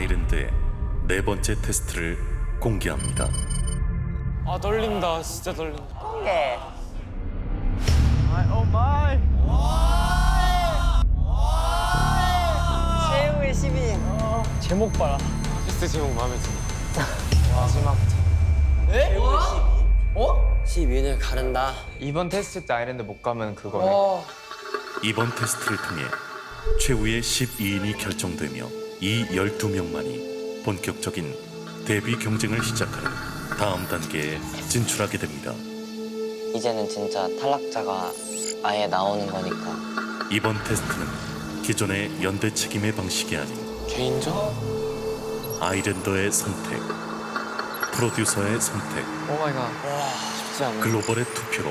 아일랜드의 네 번째 테스트를 공개합니다. 아 떨린다. 진짜 떨린다. 예. 최후의 시민. 제목 봐라. 테스트 제목 마음에 들어 마지막 12인을 가른다. 이번 테스트 때 아일랜드 못 가면 그거네. 이번 테스트를 통해 최후의 12인이 결정되며 이 12명만이 본격적인 데뷔 경쟁을 시작하는 다음 단계에 진출하게 됩니다. 이제는 진짜 탈락자가 아예 나오는 거니까. 이번 테스트는 기존의 연대 책임의 방식이 아닌 개인전? 아일랜더의 선택, 프로듀서의 선택, 오 마이갓 쉽지 않네 글로벌의 투표로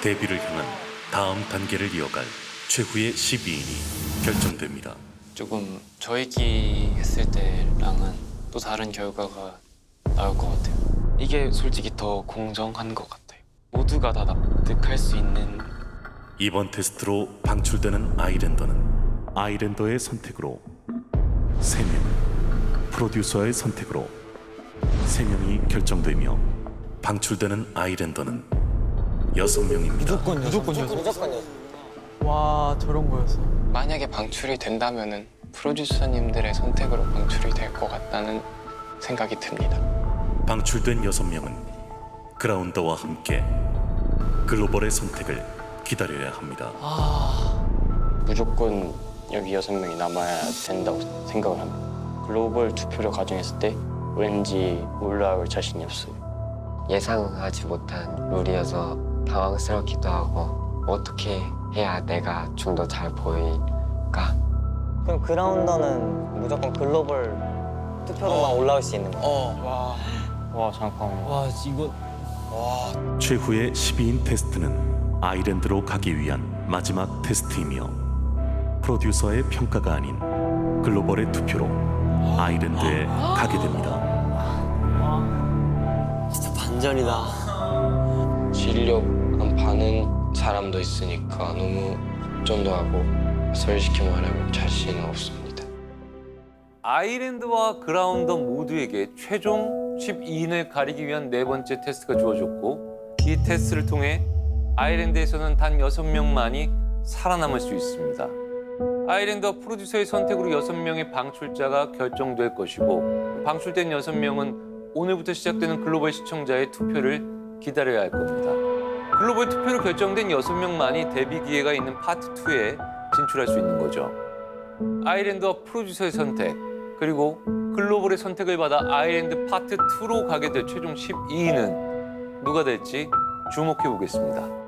데뷔를 향한 다음 단계를 이어갈 최후의 12인이 결정됩니다. 조금 저희끼리 했을 때랑은 또 다른 결과가 나올 것 같아요. 이게 솔직히 더 공정한 것 같아요. 모두가 다 납득할 수 있는 이번 테스트로 방출되는 아일랜더는 아일랜더의 선택으로 3명, 프로듀서의 선택으로 3명이 결정되며 방출되는 아일랜더는 6명입니다. 무조건 무조건 무조건 요 와 저런 거였어 만약에 방출이 된다면은 프로듀서님들의 선택으로 방출이 될 것 같다는 생각이 듭니다. 방출된 6명은 그라운더와 함께 글로벌의 선택을 기다려야 합니다. 무조건 여기 여섯 명이 남아야 된다고 생각을 합니다. 글로벌 투표를 가정했을 때 왠지 올라올 자신이 없어요. 예상하지 못한 룰이어서 당황스럽기도 하고 어떻게 해야 내가 좀 더 잘 보일까? 그럼 그라운더는 무조건 글로벌 투표로만 올라올 수 있는 거야. 와 잠깐만. 와 이거 최후의 12인 테스트는 아일랜드로 가기 위한 마지막 테스트이며 프로듀서의 평가가 아닌 글로벌의 투표로 아일랜드에 가게 됩니다. 진짜 반전이다. 진력 안 파는 사람도 있으니까 너무 걱정도 하고 솔직히 말하면 자신은 없습니다. 아일랜드와 그라운더 모두에게 최종 12인을 가리기 위한 네 번째 테스트가 주어졌고 이 테스트를 통해 아일랜드에서는 단 6명만이 살아남을 수 있습니다. 아일랜드와 프로듀서의 선택으로 6명의 방출자가 결정될 것이고 방출된 6명은 오늘부터 시작되는 글로벌 시청자의 투표를 기다려야 할 겁니다. 글로벌 투표로 결정된 6명만이 데뷔 기회가 있는 파트 2에 진출할 수 있는 거죠. 아일랜드와 프로듀서의 선택 그리고 글로벌의 선택을 받아 아일랜드 파트 2로 가게 될 최종 12인은 누가 될지 주목해 보겠습니다.